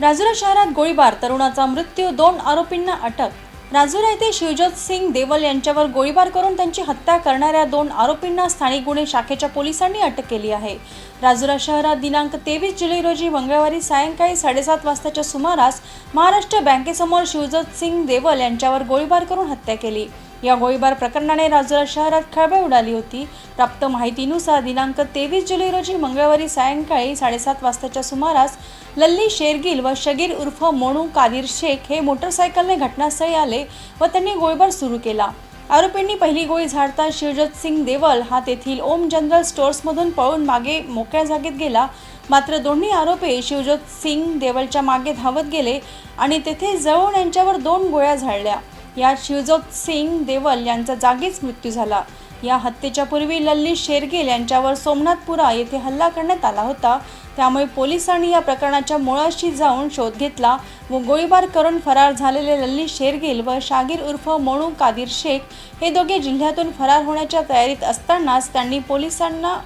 राजुरा शहरात गोळीबार. तरुणाचा मृत्यू दोन आरोपींना अटक. राजुरा येथे शिवजोत सिंग देवल यांच्यावर गोळीबार करून त्यांची हत्या करणाऱ्या दोन आरोपींना स्थानिक गुन्हे शाखेच्या पोलिसांनी अटक केली आहे. राजुरा शहरात दिनांक तेवीस जुलै रोजी मंगळवारी सायंकाळी साडेसात वाजताच्या सुमारास महाराष्ट्र बँकेसमोर शिवजोत सिंग देवल यांच्यावर गोळीबार करून हत्या केली. या गोळीबार प्रकरणाने राजुरा शहरात खळबळ उडाली होती. प्राप्त माहितीनुसार दिनांक तेवीस जुलै रोजी मंगळवारी सायंकाळी साडेसात वाजताच्या सुमारास लल्ली शेरगिल व शगीर उर्फ मोनू कादिर शेख हे मोटरसायकलने घटनास्थळी आले व त्यांनी गोळीबार सुरू केला. आरोपींनी पहिली गोळी झाडता शिवजत सिंग देवल हा तेथील ओम जनरल स्टोअर्समधून पळून मागे मोकळ्या जागेत गेला. मात्र दोन्ही आरोपी शिवजोत सिंग देवलच्या मागे धावत गेले आणि तेथे जळून यांच्यावर दोन गोळ्या झाडल्या. यात शिवजोत सिंग देवल यांचा जागीच मृत्यू झाला. या हत्येच्या पूर्वी लल्ली शेरगिल यांच्यावर सोमनाथपुरा येथे हल्ला करण्यात आला होता. त्यामुळे पोलिसांनी या प्रकरणाच्या मुळाशी जाऊन शोध घेतला व गोळीबार करून फरार झालेले लल्ली शेरगिल व शागीर उर्फ मोनू कादिर शेख हे दोघे जिल्ह्यातून फरार होण्याच्या तयारीत असतानाच त्यांनी पोलिसांना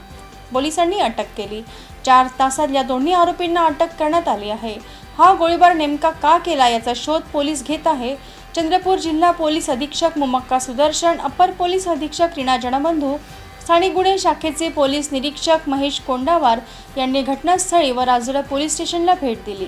पोलिसांनी अटक केली. चार तासात या दोन्ही आरोपींना अटक करण्यात आली आहे. हा गोळीबार नेमका का केला याचा शोध पोलीस घेत आहे. चंद्रपूर जिल्हा पोलीस अधीक्षक मुमक्का सुदर्शन अप्पर पोलीस अधीक्षक रीना जनबंधू स्थानिक गुन्हे शाखेचे पोलीस निरीक्षक महेश कोंडावार यांनी घटनास्थळी व राजुरा पोलीस स्टेशनला भेट दिली.